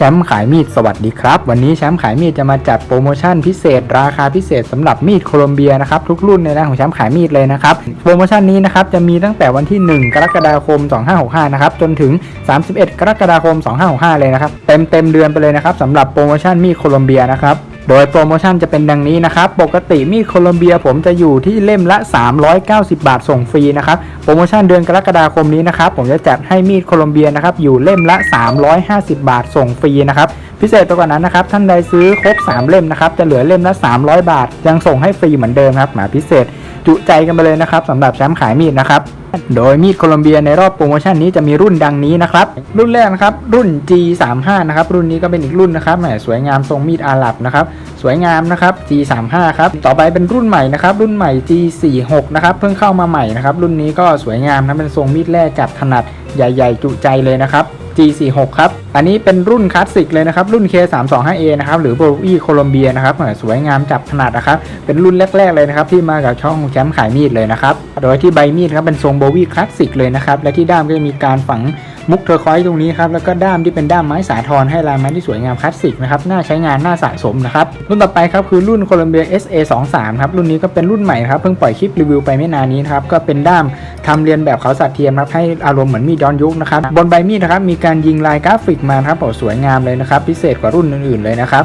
แชมป์ขายมีดสวัสดีครับ วันนี้แชมป์ขายมีดจะมาจัดโปรโมชั่นพิเศษ ราคาพิเศษสำหรับมีดโคลอมเบียนะครับทุกรุ่นในร้านของแชมป์ขายมีดเลยนะครับโปรโมชั่นนี้นะครับจะมีตั้งแต่วันที่ 1 กรกฎาคม 2565 นะครับจนถึง 31 กรกฎาคม 2565 เลยนะครับเต็มเต็มเดือนไปเลยนะครับสำหรับโปรโมชั่นมีดโคลอมเบียนะครับ โดยโปรโมชั่นจะเป็นดังนี้นะครับ ปกติมีดโคลอมเบียผมจะอยู่ที่เล่มละ 390 บาทส่งฟรีนะครับ โปรโมชั่นเดือนกรกฎาคมนี้นะครับ ผมจะจัดให้มีดโคลอมเบียนะครับ อยู่เล่มละ 350 บาทส่งฟรีนะครับ พิเศษไปกว่านั้นนะครับ ท่านใดซื้อครบ 3 เล่มนะครับ จะเหลือเล่มละ 300 บาท ยังส่งให้ฟรีเหมือนเดิมครับ หมาพิเศษ จุใจกันไปเลยนะครับสำหรับแชมป์ขายมีดนะครับโดยมีดโคลอมเบียในรอบโปรโมชั่นนี้จะมีรุ่นดังนี้นะครับ รุ่นแรกนะครับ รุ่น G35 นะครับ รุ่นนี้ก็เป็นอีกรุ่นนะครับแหมสวยงามทรงมีดอาหรับนะครับ สวยงามนะครับ G35 ครับ ต่อไปเป็นรุ่นใหม่นะครับ รุ่นใหม่ G46 นะครับ เพิ่งเข้ามาใหม่นะครับ รุ่นนี้ก็สวยงามนะ เป็นทรงมีดแร่จับถนัดใหญ่ ๆ จุใจเลยนะครับ G46 ครับ อันนี้เป็นรุ่นคลาสสิกเลยนะครับ รุ่น K325A นะครับ หรือ b o w i โคลอมเบียนะครับแหมสวยงามจับถนัดนะครับ เป็นรุ่นแรก ๆ เลยนะครับ ที่มากับช่องแชมป์ขายมีดเลยนะครับ โดยที่ใบมีดครับเป็นทรงโบวี่คลาสสิกเลยนะครับ และที่ด้ามก็จะมีการฝัง มุกเทอร์คอยส์ตรงนี้ครับแล้วก็ด้ามที่เป็นด้ามไม้สาทรให้ลายไม้ที่สวยงามคลาสสิกนะครับน่าใช้งานน่าสะสมนะครับรุ่นต่อไปครับคือรุ่นโคลอมเบีย SA23 ครับรุ่นนี้ก็เป็นรุ่นใหม่ครับเพิ่งปล่อยคลิปรีวิวไปไม่นานนี้นครับก็เป็นด้ามทำเรียนแบบเขาสัตว์เทียมครับให้อารมณ์เหมือนมีดย้อนยุคนะครับบนใบมีดนะครับมีการยิงลายกราฟิกมาครับโอ้สวยงามเลยนะครับพิเศษกว่ารุ่นอื่นๆเลยนะครับ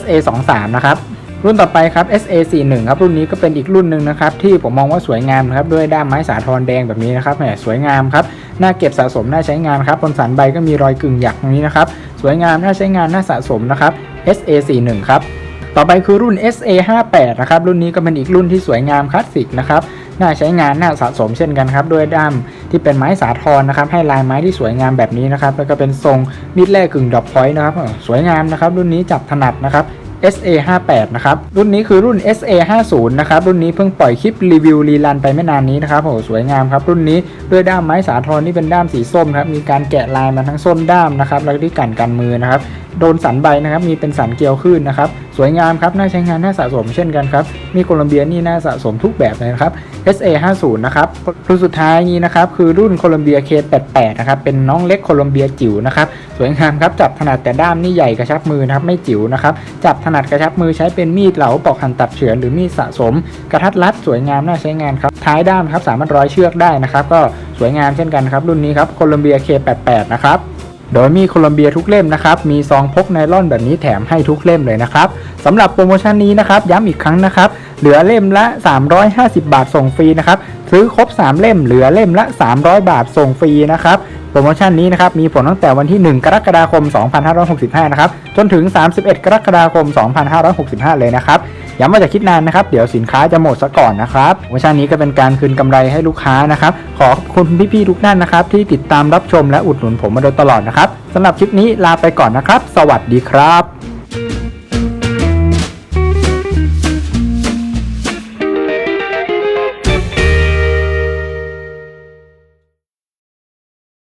SA23 นะครับรุ่นต่อไปครับ SA41 ครับรุ่นนี้ก็เป็นอีกรุ่นหนึ่งนะครับที่ผมมองว่าสวยงามนะครับด้วยด้ามไม้สาทรแดงแบบนี้นะครับแหมสวยงามครับ น่าเก็บสะสมน่าใช้งานครับบนสันใบก็มีรอยกึ่งหยักตรงนี้นะครับสวยงามน่าใช้งานน่าสะสมนะครับ SA41 ครับต่อไปคือรุ่น SA58 นะครับรุ่นนี้ก็เป็นอีกรุ่นที่สวยงามคลาสสิกนะครับน่าใช้งานน่าสะสมเช่นกันครับด้วยด้ามที่เป็นไม้สาทรนะครับให้ลายไม้ที่สวยงามแบบนี้นะครับแล้วก็เป็นทรงมีดแร่กึ่งดอกพอยต์นะครับสวยงามนะครับรุ่นนี้จับถนัดนะครับ SA58 นะครับ รุ่นนี้คือรุ่น SA50 นะครับ รุ่นนี้เพิ่งปล่อยคลิปรีวิวรีลันไปไม่นานนี้นะครับโอ้โหสวยงามครับ รุ่นนี้ด้วยด้ามไม้สาทรนี่เป็นด้ามสีส้มครับ มีการแกะลายมาทั้งส้นด้ามนะครับ แล้วก็ที่กันกันมือนะครับ โดนสันใบนะครับ มีเป็นสันเกลียวขึ้นนะครับ วยงามครับน่าใช้งานน่าสะสมเช่นกันครับ มีโคลัมเบียนี่น่าสะสมทุกแบบเลยนะครับ SA50 นะครับรุ่นสุดท้ายนี้นะครับคือรุ่นโคลัมเบีย K88 นะครับเป็นน้องเล็กโคลัมเบียจิ๋วนะครับสวยงามครับจับถนัดแต่ด้ามนี่ใหญ่กระชับมือนะครับไม่จิ๋วนะครับจับถนัดกระชับมือใช้เป็นมีดเหลาปอกหั่นตัดเฉือนหรือมีดสะสม กระทัดรัดสวยงามน่าใช้งานครับท้ายด้ามครับสามารถร้อยเชือกได้นะครับก็สวยงามเช่นกันครับรุ่นนี้ครับโคลัมเบีย K88 นะครับ โดยมีโคลัมเบียทุกเล่มนะครับ มีซองพกไนล่อนแบบนี้แถมให้ทุกเล่มเลยนะครับสำหรับโปรโมชั่นนี้นะครับ ย้ำอีกครั้งนะครับ เหลือเล่มละ 350 บาทส่งฟรีนะครับ ซื้อครบ 3 เล่มเหลือเล่มละ 300 บาทส่งฟรีนะครับ โปรโมชั่นนี้นะครับ มีผลตั้งแต่วันที่ 1 กรกฎาคม 2565 นะครับ จนถึง 31 กรกฎาคม 2565 เลยนะครับ ย้ำว่าจะคิดนานนะครับ เดี๋ยวสินค้าจะหมดซะก่อนนะครับโปรโมชั่นนี้ก็เป็นการคืนกำไรให้ลูกค้านะครับ ขอขอบคุณพี่ๆทุกท่านนะครับ ที่ติดตามรับชมและอุดหนุนผมมาโดยตลอดนะครับสำหรับคลิปนี้ลาไปก่อนนะครับ สวัสดีครับ